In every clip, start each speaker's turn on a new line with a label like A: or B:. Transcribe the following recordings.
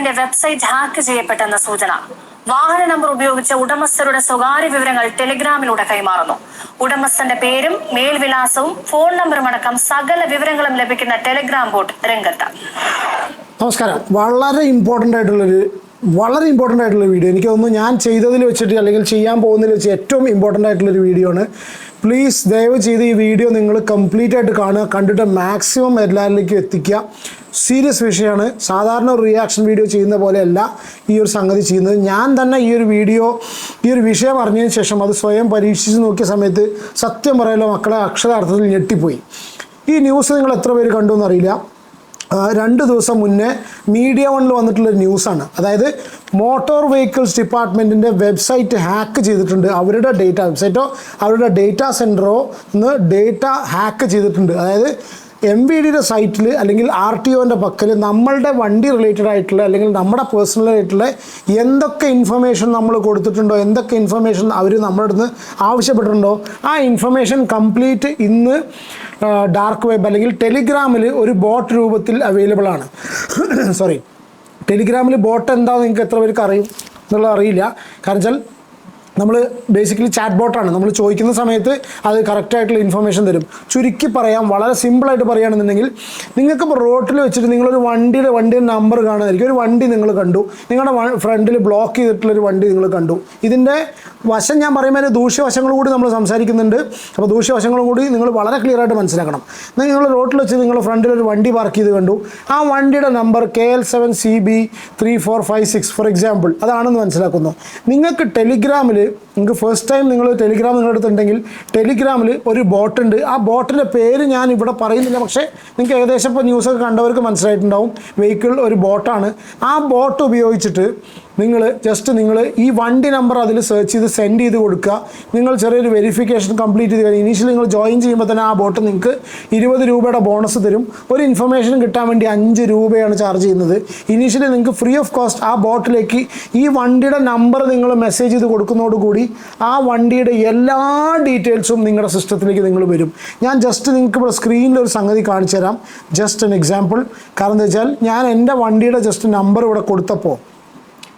A: വകുപ്പിന്റെ website hack ചെയ്യപ്പെട്ടെന്ന സൂചന. വാഹന നമ്പർ ഉപയോഗിച്ച് ഉടമസ്ഥരുടെ സ്വകാര്യ വിവരങ്ങൾ ടെലിഗ്രാമിലൂടെ കൈമാറുന്നു. ഉടമസ്ഥന്റെ പേരും മേൽവിലാസവും ഫോൺ നമ്പറും അടക്കം സകല വിവരങ്ങളും ലഭിക്കുന്ന ടെലിഗ്രാം ബോട്ട് രംഗത്ത്.
B: നമസ്കാരം. വളരെ ഇമ്പോർട്ടന്റ് ആയിട്ടുള്ളൊരു വളരെ ഇമ്പോർട്ടന്റ് ആയിട്ടുള്ള വീഡിയോ എനിക്ക് തോന്നുന്നു ഞാൻ ചെയ്തതിൽ വെച്ചിട്ട് അല്ലെങ്കിൽ ചെയ്യാൻ പോകുന്നതിൽ വെച്ച് ഏറ്റവും ഇമ്പോർട്ടന്റ് ആയിട്ടുള്ളൊരു വീഡിയോ ആണ്. പ്ലീസ് ദയവ് ചെയ്ത് ഈ വീഡിയോ നിങ്ങൾ കംപ്ലീറ്റ് ആയിട്ട് കാണുക. കണ്ടിട്ട് മാക്സിമം എല്ലാവരിലേക്കും എത്തിക്കുക. സീരിയസ് വിഷയമാണ്. സാധാരണ ഒരു റിയാക്ഷൻ വീഡിയോ ചെയ്യുന്ന പോലെയല്ല ഈ ഒരു സംഗതി ചെയ്യുന്നത്. ഞാൻ തന്നെ ഈ ഒരു വീഡിയോ ഈ ഒരു വിഷയം അറിഞ്ഞതിന് ശേഷം അത് സ്വയം പരീക്ഷിച്ച് നോക്കിയ സമയത്ത് സത്യം പറയാലോ മക്കളെ അക്ഷരാർത്ഥത്തിൽ ഞെട്ടിപ്പോയി. ഈ ന്യൂസ് നിങ്ങൾ എത്ര പേര് കണ്ടു എന്നറിയില്ല. രണ്ട് ദിവസം മുന്നേ മീഡിയ വണ്ണിൽ വന്നിട്ടുള്ള ന്യൂസാണ്. അതായത് മോട്ടോർ വെഹിക്കിൾസ് ഡിപ്പാർട്ട്മെന്റിന്റെ വെബ്സൈറ്റ് ഹാക്ക് ചെയ്തിട്ടുണ്ട്. അവരുടെ ഡേറ്റ വെബ്സൈറ്റോ അവരുടെ ഡേറ്റാ സെന്ററോ നിന്ന് ഡേറ്റ ഹാക്ക് ചെയ്തിട്ടുണ്ട്. അതായത് എം വി ഡിയുടെ സൈറ്റിൽ അല്ലെങ്കിൽ ആർ ടി ഒന്റെ പക്കൽ നമ്മളുടെ വണ്ടി റിലേറ്റഡ് ആയിട്ടുള്ള അല്ലെങ്കിൽ നമ്മുടെ പേഴ്സണൽ ആയിട്ടുള്ള എന്തൊക്കെ ഇൻഫർമേഷൻ നമ്മൾ കൊടുത്തിട്ടുണ്ടോ എന്തൊക്കെ ഇൻഫർമേഷൻ അവർ നമ്മുടെ അടുത്ത് ആവശ്യപ്പെട്ടിട്ടുണ്ടോ ആ ഇൻഫർമേഷൻ കംപ്ലീറ്റ് ഇന്ന് ഡാർക്ക് വെബ് അല്ലെങ്കിൽ ടെലിഗ്രാമിൽ ഒരു ബോട്ട് രൂപത്തിൽ അവൈലബിൾ ആണ്. സോറി ടെലിഗ്രാമിൽ ബോട്ട് എന്താണെന്ന് നിങ്ങൾക്ക് എത്ര പേർക്ക് അറിയും? എന്നുള്ളത് അറിയില്ല. കാരണം വെച്ചാൽ നമ്മൾ ബേസിക്കലി ചാറ്റ് ബോട്ടാണ് നമ്മൾ ചോദിക്കുന്ന സമയത്ത് അത് കറക്റ്റായിട്ടുള്ള ഇൻഫർമേഷൻ തരും. ചുരുക്കി പറയാം വളരെ സിമ്പിളായിട്ട് പറയുകയാണെന്നുണ്ടെങ്കിൽ നിങ്ങൾക്ക് ഇപ്പോൾ റോട്ടിൽ വെച്ചിട്ട് നിങ്ങളൊരു വണ്ടിയുടെ വണ്ടിയുടെ നമ്പർ കാണുമായിരിക്കും ഒരു വണ്ടി നിങ്ങൾ കണ്ടു. നിങ്ങളുടെ ഫ്രണ്ടിൽ ബ്ലോക്ക് ചെയ്തിട്ടുള്ളൊരു വണ്ടി നിങ്ങൾ കണ്ടു. ഇതിന്റെ വശം ഞാൻ പറയുമ്പോൾ ദൂഷ്യവശങ്ങൾ കൂടി നമ്മൾ സംസാരിക്കുന്നുണ്ട്. അപ്പോൾ ദൂഷ്യവശങ്ങളും കൂടി നിങ്ങൾ വളരെ ക്ലിയർ ആയിട്ട് മനസ്സിലാക്കണം. നിങ്ങൾ റോട്ടിൽ വെച്ച് നിങ്ങൾ ഫ്രണ്ടിൽ ഒരു വണ്ടി പാർക്ക് ചെയ്ത് കണ്ടു. ആ വണ്ടിയുടെ number K L seven C B three four five six four example അതാണെന്ന് മനസ്സിലാക്കുന്നു. നിങ്ങൾക്ക് ടെലിഗ്രാമിൽ നാല് നിങ്ങൾക്ക് ഫസ്റ്റ് ടൈം നിങ്ങൾ ടെലിഗ്രാം നിങ്ങളുടെ അടുത്തുണ്ടെങ്കിൽ ടെലിഗ്രാമിൽ ഒരു ബോട്ടുണ്ട് ആ ബോട്ടിന്റെ പേര് ഞാൻ ഇവിടെ പറയുന്നില്ല. പക്ഷേ നിങ്ങൾക്ക് ഏകദേശം ഇപ്പോൾ ന്യൂസൊക്കെ കണ്ടവർക്ക് മനസ്സിലായിട്ടുണ്ടാവും. വെഹിക്കിൾ ഒരു ബോട്ടാണ് ആ ബോട്ട് ഉപയോഗിച്ചിട്ട് നിങ്ങൾ ജസ്റ്റ് നിങ്ങൾ ഈ വണ്ടി നമ്പർ അതിൽ സെർച്ച് ചെയ്ത് സെൻഡ് ചെയ്ത് കൊടുക്കുക. നിങ്ങൾ ചെറിയൊരു വെരിഫിക്കേഷൻ കംപ്ലീറ്റ് ചെയ്ത് കഴിഞ്ഞാൽ ഇനീഷ്യലി നിങ്ങൾ ജോയിൻ ചെയ്യുമ്പോൾ തന്നെ ആ ബോട്ട് നിങ്ങൾക്ക് ഇരുപത് രൂപയുടെ ബോണസ് തരും. ഒരു ഇൻഫർമേഷൻ കിട്ടാൻ വേണ്ടി അഞ്ച് രൂപയാണ് ചാർജ് ചെയ്യുന്നത്. ഇനീഷ്യലി നിങ്ങൾക്ക് ഫ്രീ ഓഫ് കോസ്റ്റ് ആ ബോട്ടിലേക്ക് ഈ വണ്ടിയുടെ നമ്പർ നിങ്ങൾ മെസ്സേജ് ചെയ്ത് കൊടുക്കുന്നതോടുകൂടി ആ വണ്ടിയുടെ എല്ലാ ഡീറ്റെയിൽസും നിങ്ങളുടെ സിസ്റ്റത്തിലേക്ക് നിങ്ങൾ വരും. ഞാൻ ജസ്റ്റ് നിങ്ങൾക്ക് ഇവിടെ സ്ക്രീനിൽ ഒരു സംഗതി കാണിച്ചു തരാം. ജസ്റ്റ് എൻ എക്സാമ്പിൾ കാരണം എന്താ വെച്ചാൽ ഞാൻ എന്റെ വണ്ടിയുടെ ജസ്റ്റ് നമ്പർ ഇവിടെ കൊടുത്തപ്പോൾ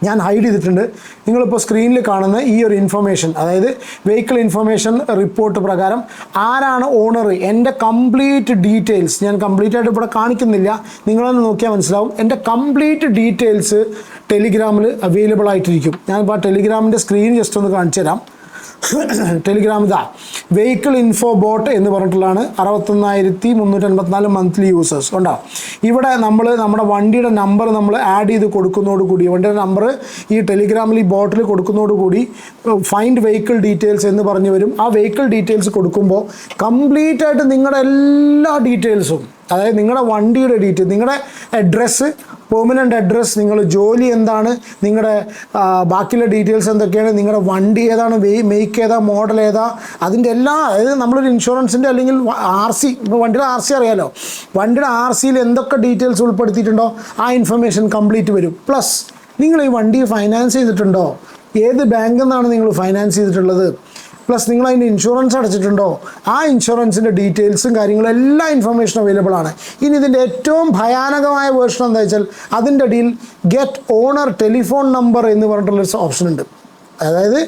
B: ഞാൻ ഹൈഡ് ചെയ്തിട്ടുണ്ട്. നിങ്ങളിപ്പോൾ സ്ക്രീനിൽ കാണുന്ന ഈ ഒരു ഇൻഫർമേഷൻ അതായത് വെഹിക്കിൾ ഇൻഫർമേഷൻ റിപ്പോർട്ട് പ്രകാരം ആരാണ് ഓണർ എന്റെ കംപ്ലീറ്റ് ഡീറ്റെയിൽസ് ഞാൻ കംപ്ലീറ്റ് ആയിട്ട് ഇവിടെ കാണിക്കുന്നില്ല. നിങ്ങളൊന്ന് നോക്കിയാൽ മനസ്സിലാവും. എന്റെ കംപ്ലീറ്റ് ഡീറ്റെയിൽസ് ടെലിഗ്രാമിൽ അവൈലബിൾ ആയിട്ടിരിക്കും. ഞാനിപ്പോൾ ആ ടെലിഗ്രാമിന്റെ സ്ക്രീൻ ജസ്റ്റ് ഒന്ന് കാണിച്ചു തരാം ടെലിഗ്രാം ഇതാ. വെഹിക്കിൾ ഇൻഫോ ബോട്ട് എന്ന് പറഞ്ഞിട്ടുള്ളതാണ്. അറുപത്തൊന്നായിരത്തി മുന്നൂറ്റി അൻപത്തിനാല് മന്ത്ലി യൂസേഴ്സ് ഉണ്ടോ ഇവിടെ നമ്മൾ നമ്മുടെ വണ്ടിയുടെ നമ്പർ നമ്മൾ ആഡ് ചെയ്ത് കൊടുക്കുന്നതോടുകൂടി വണ്ടിയുടെ നമ്പർ ഈ ടെലിഗ്രാമിൽ ഈ ബോട്ടിൽ കൊടുക്കുന്നതോടുകൂടി ഫൈൻഡ് വെഹിക്കിൾ ഡീറ്റെയിൽസ് എന്ന് പറഞ്ഞു വരും. ആ വെഹിക്കിൾ ഡീറ്റെയിൽസ് കൊടുക്കുമ്പോൾ കംപ്ലീറ്റ് ആയിട്ട് നിങ്ങളുടെ എല്ലാ ഡീറ്റെയിൽസും അതായത് നിങ്ങളുടെ വണ്ടിയുടെ ഡീറ്റെയിൽ നിങ്ങളുടെ അഡ്രസ്സ് പെർമനന്റ് അഡ്രസ്സ് നിങ്ങൾ ജോലി എന്താണ് നിങ്ങളുടെ ബാക്കിയുള്ള ഡീറ്റെയിൽസ് എന്തൊക്കെയാണ് നിങ്ങളുടെ വണ്ടി ഏതാണ് മേക്ക് ഏതാ മോഡൽ ഏതാ അതിന്റെ എല്ലാ അതായത് നമ്മളൊരു ഇൻഷുറൻസിന്റെ അല്ലെങ്കിൽ ആർ സി ഇപ്പോൾ വണ്ടിയുടെ ആർ സി അറിയാലോ? വണ്ടിയുടെ ആർ സിയിൽ എന്തൊക്കെ ഡീറ്റെയിൽസ് ഉൾപ്പെടുത്തിയിട്ടുണ്ടോ ആ ഇൻഫർമേഷൻ കംപ്ലീറ്റ് വരും. പ്ലസ് നിങ്ങൾ ഈ വണ്ടി ഫൈനാൻസ് ചെയ്തിട്ടുണ്ടോ? ഏത് ബാങ്കിൽ നിന്നാണ് നിങ്ങൾ ഫൈനാൻസ് ചെയ്തിട്ടുള്ളത്? പ്ലസ് നിങ്ങൾ അതിന്റെ ഇൻഷുറൻസ് അടച്ചിട്ടുണ്ടോ? ആ ഇൻഷുറൻസിന്റെ ഡീറ്റെയിൽസും കാര്യങ്ങളും എല്ലാ ഇൻഫർമേഷനും അവൈലബിൾ ആണ്. ഇനി ഇതിന്റെ ഏറ്റവും ഭയാനകമായ വേർഷൻ എന്താ വെച്ചാൽ അതിന്റെ അടിയിൽ ഗെറ്റ് ഓണർ ടെലിഫോൺ നമ്പർ എന്ന് പറഞ്ഞിട്ടുള്ളൊരു ഓപ്ഷൻ ഉണ്ട്. അതായത്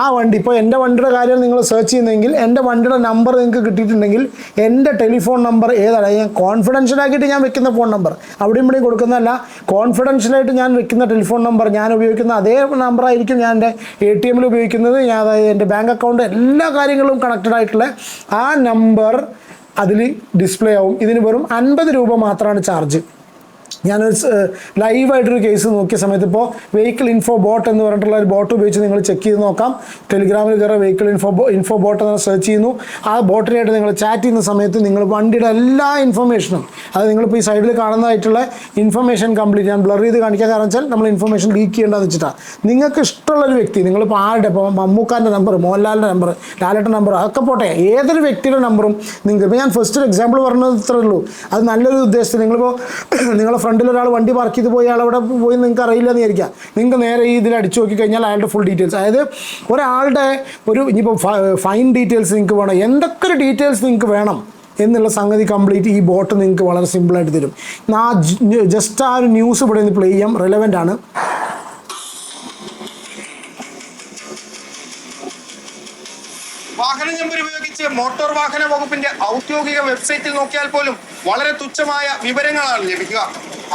B: ആ വണ്ടി ഇപ്പോൾ എന്റെ വണ്ടിയുടെ കാര്യം നിങ്ങൾ സെർച്ച് ചെയ്യുന്നെങ്കിൽ എന്റെ വണ്ടിയുടെ നമ്പർ നിങ്ങൾക്ക് കിട്ടിയിട്ടുണ്ടെങ്കിൽ എന്റെ ടെലിഫോൺ നമ്പർ ഏതാണ് ഞാൻ കോൺഫിഡൻഷ്യൽ ആക്കിയിട്ട് ഞാൻ വെക്കുന്ന ഫോൺ നമ്പർ അവിടെയും ഇവിടെയും കൊടുക്കുന്നതല്ല. കോൺഫിഡൻഷ്യലായിട്ട് ഞാൻ വെക്കുന്ന ടെലിഫോൺ നമ്പർ ഞാൻ ഉപയോഗിക്കുന്ന അതേ നമ്പർ ആയിരിക്കും ഞാൻ എന്റെ എ ടി എമ്മിൽ ഉപയോഗിക്കുന്നത്. ഞാൻ അതായത് എന്റെ ബാങ്ക് അക്കൗണ്ട് എല്ലാ കാര്യങ്ങളും കണക്റ്റഡ് ആയിട്ടുള്ള ആ നമ്പർ അതിൽ ഡിസ്പ്ലേ ആവും. ഇതിന് വെറും അൻപത് രൂപ മാത്രമാണ് ചാർജ് ഞാനൊരു ലൈവായിട്ടൊരു കേസ് നോക്കിയ സമയത്ത് ഇപ്പോൾ വെഹിക്കിൾ ഇൻഫോ ബോട്ട് എന്ന് പറഞ്ഞിട്ടുള്ള ഒരു ബോട്ട് ഉപയോഗിച്ച് നിങ്ങൾ ചെക്ക് ചെയ്ത് നോക്കാം. ടെലിഗ്രാമിൽ കയറുക വെഹിക്കിൾ ഇൻഫോ ഇൻഫോ ബോട്ട് എന്ന് സെർച്ച് ചെയ്യുന്നു. ആ ബോട്ടിനായിട്ട് നിങ്ങൾ ചാറ്റ് ചെയ്യുന്ന സമയത്ത് നിങ്ങൾ വണ്ടിയുടെ എല്ലാ ഇൻഫർമേഷനും അത് നിങ്ങളിപ്പോൾ ഈ സൈഡിൽ കാണുന്നതായിട്ടുള്ള ഇൻഫർമേഷൻ കംപ്ലീറ്റ് ഞാൻ ബ്ലർ ചെയ്ത് കാണിക്കാൻ കാരണം വെച്ചാൽ നമ്മൾ ഇൻഫർമേഷൻ ലീക്ക് ചെയ്യേണ്ടതെന്ന് വെച്ചിട്ടാണ് നിങ്ങൾക്ക് ഇഷ്ടമുള്ളൊരു വ്യക്തി നിങ്ങളിപ്പോൾ ആരുടെ ഇപ്പോൾ മമ്മൂക്കാന്റെ നമ്പർ മോഹൻലാലിന്റെ നമ്പർ ലാലേട്ടന്റെ നമ്പർ അതൊക്കെ പോട്ടെ ഏതൊരു വ്യക്തിയുടെ നമ്പറും നിങ്ങൾക്ക് ഇപ്പോൾ ഞാൻ ഫസ്റ്റ് ഒരു എക്സാമ്പിൾ പറഞ്ഞത് ഇത്രേ ഉള്ളൂ. അത് നല്ലൊരു ഉദ്ദേശത്തിൽ നിങ്ങളിപ്പോൾ നിങ്ങളുടെ ഫ്രണ്ടിൽ ഒരാൾ വണ്ടി പാർക്ക് ചെയ്ത് പോയി അയാൾ അവിടെ പോയി നിങ്ങൾക്ക് അറിയില്ല എന്ന് വിചാരിക്കുക. നിങ്ങൾക്ക് നേരെ ഈ ഇതിൽ അടിച്ചു നോക്കി കഴിഞ്ഞാൽ അയാളുടെ ഫുൾ ഡീറ്റെയിൽസ് അതായത് ഒരാളുടെ ഒരു ഇനിയിപ്പോൾ ഫൈൻ ഡീറ്റെയിൽസ് നിങ്ങൾക്ക് വേണം. എന്തൊക്കെ ഒരു ഡീറ്റെയിൽസ് നിങ്ങൾക്ക് വേണം എന്നുള്ള സംഗതി കംപ്ലീറ്റ് ഈ ബോട്ട് നിങ്ങൾക്ക് വളരെ സിമ്പിളായിട്ട് തരും. ആ ജസ്റ്റ് ആ ഒരു ന്യൂസ് ഇവിടെ നിന്ന് പ്ലേ ചെയ്യാം. റെലവന്റ് ആണ്.
C: വാഹന നമ്പർ ഉപയോഗിച്ച് മോട്ടോർ വാഹന വകുപ്പിന്റെ ഔദ്യോഗിക വെബ്സൈറ്റിൽ നോക്കിയാൽ പോലും വളരെ തുച്ഛമായ വിവരങ്ങളാണ് ലഭിക്കുക.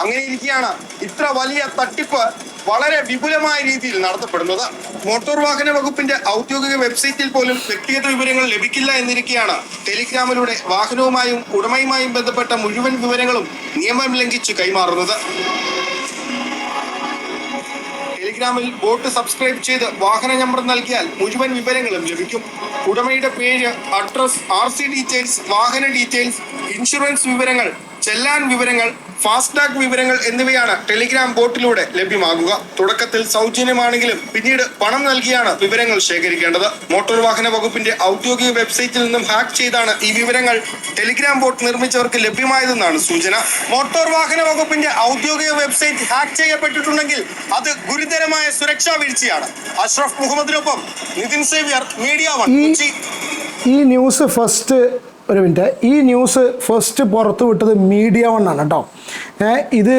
C: അങ്ങനെ ഇരിക്കുകയാണ് ഇത്ര വലിയ തട്ടിപ്പ് വളരെ വിപുലമായ രീതിയിൽ നടത്തപ്പെടുന്നത്. മോട്ടോർ വാഹന വകുപ്പിന്റെ ഔദ്യോഗിക വെബ്സൈറ്റിൽ പോലും വ്യക്തിഗത വിവരങ്ങൾ ലഭിക്കില്ല എന്നിരിക്കെയാണ് ടെലിഗ്രാമിലൂടെ വാഹനവുമായും ഉടമയുമായും ബന്ധപ്പെട്ട മുഴുവൻ വിവരങ്ങളും നിയമം ലംഘിച്ച് കൈമാറുന്നത്. ടെലിഗ്രാമിൽ ബോട്ട് സബ്സ്ക്രൈബ് ചെയ്ത് വാഹന നമ്പർ നൽകിയാൽ മുഴുവൻ വിവരങ്ങളും ലഭിക്കും. ഉടമയുടെ പേര് അഡ്രസ് ആർ സി ഡീറ്റെയിൽസ് വാഹന ഡീറ്റെയിൽസ് ഇൻഷുറൻസ് വിവരങ്ങൾ ചെല്ലാൻ വിവരങ്ങൾ ഫാസ്ടാഗ് വിവരങ്ങൾ എന്നിവയാണ് ടെലിഗ്രാം ബോട്ടിലൂടെ ലഭ്യമാകുക. തുടക്കത്തിൽ സൗജന്യമാണെങ്കിലും പിന്നീട് പണം നൽകിയാണ് വിവരങ്ങൾ ശേഖരിക്കേണ്ടത്. മോട്ടോർ വാഹന വകുപ്പിന്റെ ഔദ്യോഗിക വെബ്സൈറ്റിൽ നിന്നും ഹാക്ക് ചെയ്താണ് ഈ വിവരങ്ങൾ ടെലിഗ്രാം ബോട്ട് നിർമ്മിച്ചവർക്ക് ലഭ്യമായതെന്നാണ് സൂചന. മോട്ടോർ വാഹന വകുപ്പിന്റെ ഔദ്യോഗിക വെബ്സൈറ്റ് ഹാക്ക് ചെയ്യപ്പെട്ടിട്ടുണ്ടെങ്കിൽ അത് ഗുരുതരമായ സുരക്ഷാ വീഴ്ചയാണ്. അഷ്റഫ് മുഹമ്മദിനൊപ്പം നിതിൻ സേവ്യർ മീഡിയ വൺ
B: ഈ ന്യൂസ് ഫസ്റ്റ് ഒരു മിനിറ്റ്. ഈ ന്യൂസ് ഫസ്റ്റ് പുറത്ത് വിട്ടത് മീഡിയ വൺ ആണ് കേട്ടോ. ഇത്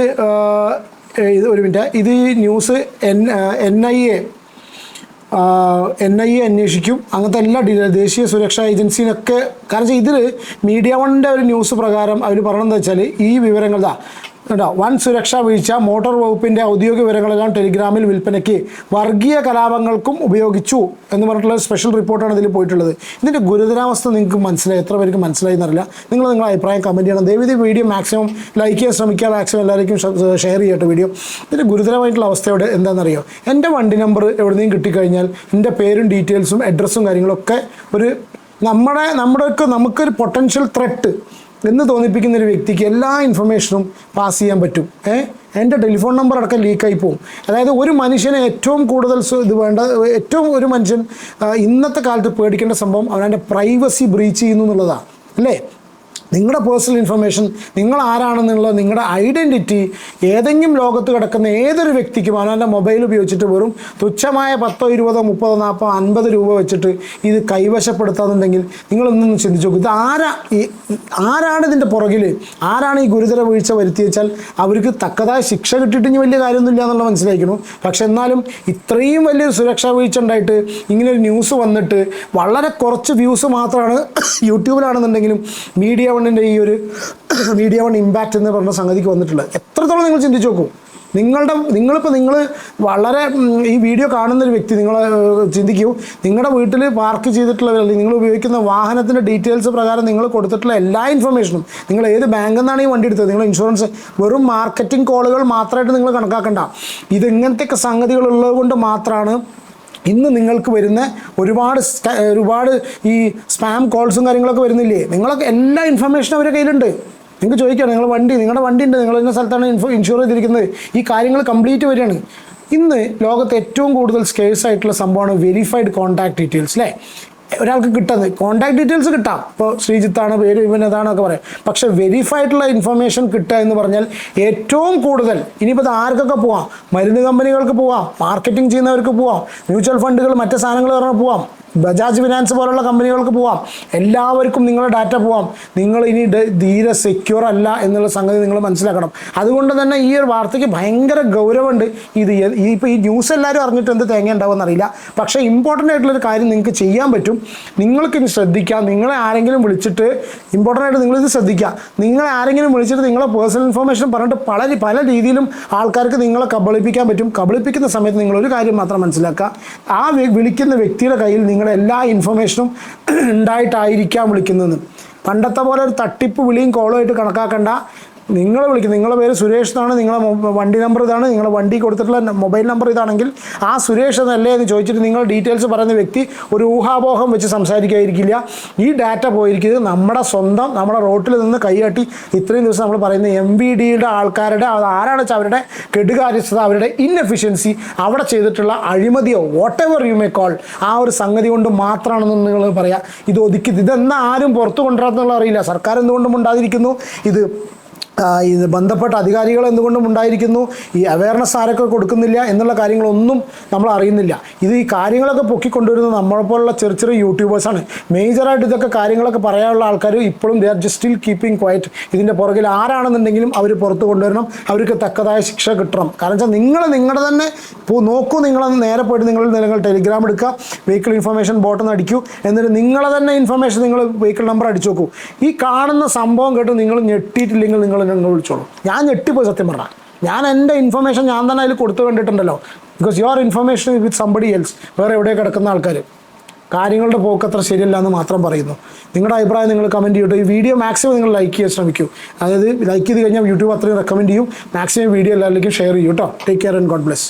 B: ഇത് ഒരു മിനിറ്റ്. ഇത് ഈ news N N I A N I A അന്വേഷിക്കും. അങ്ങനത്തെ എല്ലാ ദേശീയ സുരക്ഷാ ഏജൻസിനൊക്കെ കാരണം വെച്ചാൽ ഇതിൽ മീഡിയ വണ്ണിന്റെ ഒരു ന്യൂസ് പ്രകാരം അവർ പറയണമെന്ന് വെച്ചാൽ ഈ വിവരങ്ങൾ കേട്ടോ വൻ സുരക്ഷാ വീഴ്ച മോട്ടോർ വകുപ്പിന്റെ ഔദ്യോഗിക വിവരങ്ങളെല്ലാം ടെലിഗ്രാമിൽ വിൽപ്പനയ്ക്ക് വർഗീയ കലാപങ്ങൾക്കും ഉപയോഗിച്ചു എന്ന് പറഞ്ഞിട്ടുള്ള സ്പെഷ്യൽ റിപ്പോർട്ടാണ് ഇതിൽ പോയിട്ടുള്ളത്. ഇതിന്റെ ഗുരുതരാവസ്ഥ നിങ്ങൾക്ക് മനസ്സിലായി? എത്ര പേർക്ക് മനസ്സിലായി എന്നറിയില്ല. നിങ്ങൾ നിങ്ങളുടെ അഭിപ്രായം കമന്റ് ചെയ്യണം. ദയവ് വീഡിയോ മാക്സിമം ലൈക്ക് ചെയ്യാൻ ശ്രമിക്കുക. മാക്സിമം എല്ലാവർക്കും ഷെയർ ചെയ്യട്ടെ വീഡിയോ ഇതിന്റെ ഗുരുതരമായിട്ടുള്ള അവസ്ഥ എവിടെ? എന്താണെന്നറിയോ? എന്റെ വണ്ടി നമ്പർ എവിടെന്നെങ്കിലും കിട്ടിക്കഴിഞ്ഞാൽ എന്റെ പേരും ഡീറ്റെയിൽസും അഡ്രസ്സും കാര്യങ്ങളൊക്കെ ഒരു നമ്മുടെ നമ്മുടെ നമുക്കൊരു പൊട്ടൻഷ്യൽ ത്രെട്ട് എന്ന് തോന്നിപ്പിക്കുന്ന ഒരു വ്യക്തിക്ക് എല്ലാ ഇൻഫർമേഷനും പാസ് ചെയ്യാൻ പറ്റും. ഏ? എന്റെ ടെലിഫോൺ നമ്പർ അടക്കം ലീക്കായി പോകും. അതായത് ഒരു മനുഷ്യന് ഏറ്റവും കൂടുതൽ ഇത് വേണ്ട ഏറ്റവും ഒരു മനുഷ്യൻ ഇന്നത്തെ കാലത്ത് പേടിക്കേണ്ട സംഭവം അവനവന്റെ പ്രൈവസി ബ്രീച്ച് ചെയ്യുന്നു എന്നുള്ളതാണ്. അല്ലേ? നിങ്ങളുടെ പേഴ്സണൽ ഇൻഫർമേഷൻ നിങ്ങൾ ആരാണെന്നുള്ള നിങ്ങളുടെ ഐഡന്റിറ്റി ഏതെങ്കിലും ലോകത്ത് കിടക്കുന്ന ഏതൊരു വ്യക്തിക്കും അവനവന്റെ മൊബൈൽ ഉപയോഗിച്ചിട്ട് വെറും തുച്ഛമായ പത്തോ ഇരുപതോ മുപ്പതോ നാൽപ്പതോ അൻപത് രൂപ വെച്ചിട്ട് ഇത് കൈവശപ്പെടുത്താന്നുണ്ടെങ്കിൽ നിങ്ങളൊന്നും ചിന്തിച്ചു നോക്കും. ഇത് ആരാ ഈ ആരാണ് ഇതിന്റെ പുറകിൽ ആരാണ് ഈ ഗുരുതര വീഴ്ച വരുത്തി വെച്ചാൽ അവർക്ക് തക്കതായ ശിക്ഷ കിട്ടിയിട്ട് ഇനി വലിയ കാര്യമൊന്നുമില്ല എന്നുള്ള മനസ്സിലാക്കണം പക്ഷെ എന്നാലും ഇത്രയും വലിയൊരു സുരക്ഷാ വീഴ്ച ഉണ്ടായിട്ട് ഇങ്ങനൊരു ന്യൂസ് വന്നിട്ട് വളരെ കുറച്ച് വ്യൂസ് മാത്രമാണ് യൂട്യൂബിലാണെന്നുണ്ടെങ്കിലും മീഡിയ വണ്ണിന്റെ ഈ ഒരു മീഡിയ വൺ ഇമ്പാക്റ്റ് എന്ന് പറഞ്ഞ സംഗതിക്ക് വന്നിട്ടുള്ളത് എത്രത്തോളം നിങ്ങൾ ചിന്തിച്ച് നോക്കൂ. നിങ്ങളുടെ നിങ്ങളിപ്പോൾ നിങ്ങൾ വളരെ ഈ വീഡിയോ കാണുന്ന ഒരു വ്യക്തി നിങ്ങൾ ചിന്തിക്കൂ. നിങ്ങളുടെ വീട്ടിൽ പാർക്ക് ചെയ്തിട്ടുള്ള അല്ലെങ്കിൽ നിങ്ങൾ ഉപയോഗിക്കുന്ന വാഹനത്തിന്റെ ഡീറ്റെയിൽസ് പ്രകാരം നിങ്ങൾ കൊടുത്തിട്ടുള്ള എല്ലാ ഇൻഫർമേഷനും നിങ്ങൾ ഏത് ബാങ്കിൽ നിന്നാണ് ഈ വണ്ടി എടുത്തത്? നിങ്ങൾ ഇൻഷുറൻസ് വെറും മാർക്കറ്റിംഗ് കോളുകൾ മാത്രമായിട്ട് നിങ്ങൾ കണക്കാക്കണ്ട. ഇത് സംഗതികളുള്ളത് കൊണ്ട് മാത്രമാണ് ഇന്ന് നിങ്ങൾക്ക് വരുന്ന ഒരുപാട് ഒരുപാട് ഈ സ്പാം കോൾസും കാര്യങ്ങളൊക്കെ വരുന്നില്ലേ? നിങ്ങളൊക്കെ എല്ലാ ഇൻഫർമേഷനും അവരുടെ കയ്യിലുണ്ട്. നിങ്ങൾക്ക് ചോദിക്കാം നിങ്ങൾ വണ്ടി നിങ്ങളുടെ വണ്ടി ഉണ്ട് നിങ്ങൾ ഇന്ന സ്ഥലത്താണ് ഇൻഫോ ഇൻഷുർ ചെയ്തിരിക്കുന്നത്? ഈ കാര്യങ്ങൾ കംപ്ലീറ്റ് വരികയാണ്. ഇന്ന് ലോകത്ത് ഏറ്റവും കൂടുതൽ സ്കേഴ്സ് ആയിട്ടുള്ള സംഭവമാണ് വെരിഫൈഡ് കോൺടാക്ട് ഡീറ്റെയിൽസ് അല്ലേ ഒരാൾക്ക് കിട്ടുന്നത്. കോൺടാക്ട് ഡീറ്റെയിൽസ് കിട്ടാം. ഇപ്പോൾ ശ്രീജിത്താണ് പേര് ഇവൻ അതാണൊക്കെ പറയാം. പക്ഷെ വെരിഫൈഡുള്ള ഇൻഫർമേഷൻ കിട്ടുക എന്ന് പറഞ്ഞാൽ ഏറ്റവും കൂടുതൽ ഇനിയിപ്പോൾ ഇത് ആർക്കൊക്കെ പോവാം? മരുന്ന് കമ്പനികൾക്ക് പോവാം. മാർക്കറ്റിംഗ് ചെയ്യുന്നവർക്ക് പോവാം. മ്യൂച്വൽ ഫണ്ടുകൾ മറ്റ് സാധനങ്ങൾ പറഞ്ഞാൽ പോവാം. ബജാജ് ഫിനാൻസ് പോലുള്ള കമ്പനികൾക്ക് പോവാം. എല്ലാവർക്കും നിങ്ങളുടെ ഡാറ്റ പോവാം. നിങ്ങൾ ഇനി തീരെ സെക്യൂർ അല്ല എന്നുള്ള സംഗതി നിങ്ങൾ മനസ്സിലാക്കണം. അതുകൊണ്ട് തന്നെ ഈ ഒരു വാർത്തയ്ക്ക് ഭയങ്കര ഗൗരവമുണ്ട്. ഇത് ഈ ഇപ്പോൾ ഈ ന്യൂസ് എല്ലാവരും അറിഞ്ഞിട്ട് എന്ത് തേങ്ങ ഉണ്ടാവുമെന്ന് അറിയില്ല പക്ഷേ ഇമ്പോർട്ടന്റ് ആയിട്ടുള്ളൊരു കാര്യം നിങ്ങൾക്ക് ചെയ്യാൻ പറ്റും. നിങ്ങൾക്ക് ഇനി ശ്രദ്ധിക്കാം. നിങ്ങളെ ആരെങ്കിലും വിളിച്ചിട്ട് ഇമ്പോർട്ടന്റ് ആയിട്ട് നിങ്ങളിത് ശ്രദ്ധിക്കുക നിങ്ങളെ ആരെങ്കിലും വിളിച്ചിട്ട് നിങ്ങളെ പേഴ്സണൽ ഇൻഫർമേഷൻ പറഞ്ഞിട്ട് പല പല രീതിയിലും ആൾക്കാർക്ക് നിങ്ങളെ കബളിപ്പിക്കാൻ പറ്റും. കബളിപ്പിക്കുന്ന സമയത്ത് നിങ്ങൾ ഒരു കാര്യം മാത്രം മനസ്സിലാക്കുക. ആ വിളിക്കുന്ന വ്യക്തിയുടെ കയ്യിൽ നിങ്ങളുടെ എല്ലാ ഇൻഫർമേഷനും ഉണ്ടായിട്ടായിരിക്കാം വിളിക്കുന്നത്. പണ്ടത്തെ പോലെ ഒരു തട്ടിപ്പ് വിളിയും കോളും ആയിട്ട് കണക്കാക്കണ്ട. നിങ്ങൾ വിളിക്കും നിങ്ങളുടെ പേര് സുരേഷ് എന്നാണ് നിങ്ങളെ വണ്ടി നമ്പർ ഇതാണ് നിങ്ങളെ വണ്ടി കൊടുത്തിട്ടുള്ള മൊബൈൽ നമ്പർ ഇതാണെങ്കിൽ ആ സുരേഷ് എന്നല്ലേ എന്ന് ചോദിച്ചിട്ട് നിങ്ങൾ ഡീറ്റെയിൽസ് പറയുന്ന വ്യക്തി ഒരു ഊഹാപോഹം വെച്ച് സംസാരിക്കാതിരിക്കില്ല ഈ ഡാറ്റ പോയിരിക്കുന്നത് നമ്മുടെ സ്വന്തം നമ്മുടെ റോട്ടിൽ നിന്ന് കൈയാട്ടി ഇത്രയും ദിവസം നമ്മൾ പറയുന്ന എം വി ഡിയുടെ ആൾക്കാരുടെ ആരാണ് വെച്ചാൽ അവരുടെ കെടുകാര്യസ്ഥത അവരുടെ ഇൻഎഫിഷ്യൻസി അവിടെ ചെയ്തിട്ടുള്ള അഴിമതിയോ whatever you may call ആ ഒരു സംഗതി കൊണ്ട് മാത്രമാണെന്ന് നിങ്ങൾ പറയാം. ഇത് ഒതുക്കി ഇതെന്നാ ആരും പുറത്തു കൊണ്ടുവരാന്നുള്ള അറിയില്ല. സർക്കാർ എന്തുകൊണ്ടും ഉണ്ടാതിരിക്കുന്നു. ഇത് ഇത് ബന്ധപ്പെട്ട അധികാരികൾ എന്തുകൊണ്ടും ഉണ്ടായിരിക്കുന്നു. ഈ അവയർനെസ് ആരൊക്കെ കൊടുക്കുന്നില്ല എന്നുള്ള കാര്യങ്ങളൊന്നും നമ്മൾ അറിയുന്നില്ല. ഇത് ഈ കാര്യങ്ങളൊക്കെ പൊക്കിക്കൊണ്ടുവരുന്നത് നമ്മളെപ്പോലുള്ള ചെറിയ ചെറിയ യൂട്യൂബേഴ്സാണ് മേജറായിട്ട് ഇതൊക്കെ കാര്യങ്ങളൊക്കെ പറയാനുള്ള ആൾക്കാർ ഇപ്പോഴും they are just still keeping quiet ഇതിന്റെ പുറകിൽ ആരാണെന്നുണ്ടെങ്കിലും അവർ പുറത്ത് കൊണ്ടുവരണം. അവർക്ക് തക്കതായ ശിക്ഷ കിട്ടണം. കാരണം വെച്ചാൽ നിങ്ങൾ നിങ്ങളുടെ തന്നെ നോക്കൂ നിങ്ങളൊന്ന് നേരെ പോയിട്ട് നിങ്ങൾ നിങ്ങൾ ടെലിഗ്രാം എടുക്കുക വെഹിക്കിൾ ഇൻഫർമേഷൻ ബോട്ടം അടിക്കൂ. എന്നിട്ട് നിങ്ങളെ തന്നെ ഇൻഫർമേഷൻ നിങ്ങൾ വെഹിക്കിൾ നമ്പർ അടിച്ചു നോക്കൂ ഈ കാണുന്ന സംഭവം കേട്ട് നിങ്ങൾ ഞെട്ടിയിട്ടില്ലെങ്കിൽ നിങ്ങൾ നിങ്ങൾ വിളിച്ചോളൂ. ഞാൻ ഞെട്ടിപ്പോയി സത്യം പറഞ്ഞാൽ ഞാൻ എന്റെ ഇൻഫർമേഷൻ ഞാൻ തന്നെ അതിൽ കൊടുത്തു കണ്ടിട്ടുണ്ടല്ലോ. Because your information with somebody else വേറെ എവിടെ കിടക്കുന്ന ആൾക്കാർ കാര്യങ്ങളുടെ പോക്ക് അത്ര ശരിയല്ല എന്ന് മാത്രം പറയുന്നു. നിങ്ങളുടെ അഭിപ്രായം നിങ്ങൾ കമന്റ് ചെയ്യട്ടെ ഈ വീഡിയോ മാക്സിമം നിങ്ങൾ ലൈക്ക് ചെയ്യാൻ ശ്രമിക്കൂ. അതായത് ലൈക്ക് ചെയ്ത് കഴിഞ്ഞാൽ യൂട്യൂബ് അത്രയും റെക്കമെൻഡ് ചെയ്യും. മാക്സിമം വീഡിയോ എല്ലാവരിലേക്കും ഷെയർ ചെയ്യൂ കേട്ടോ. Take care and God bless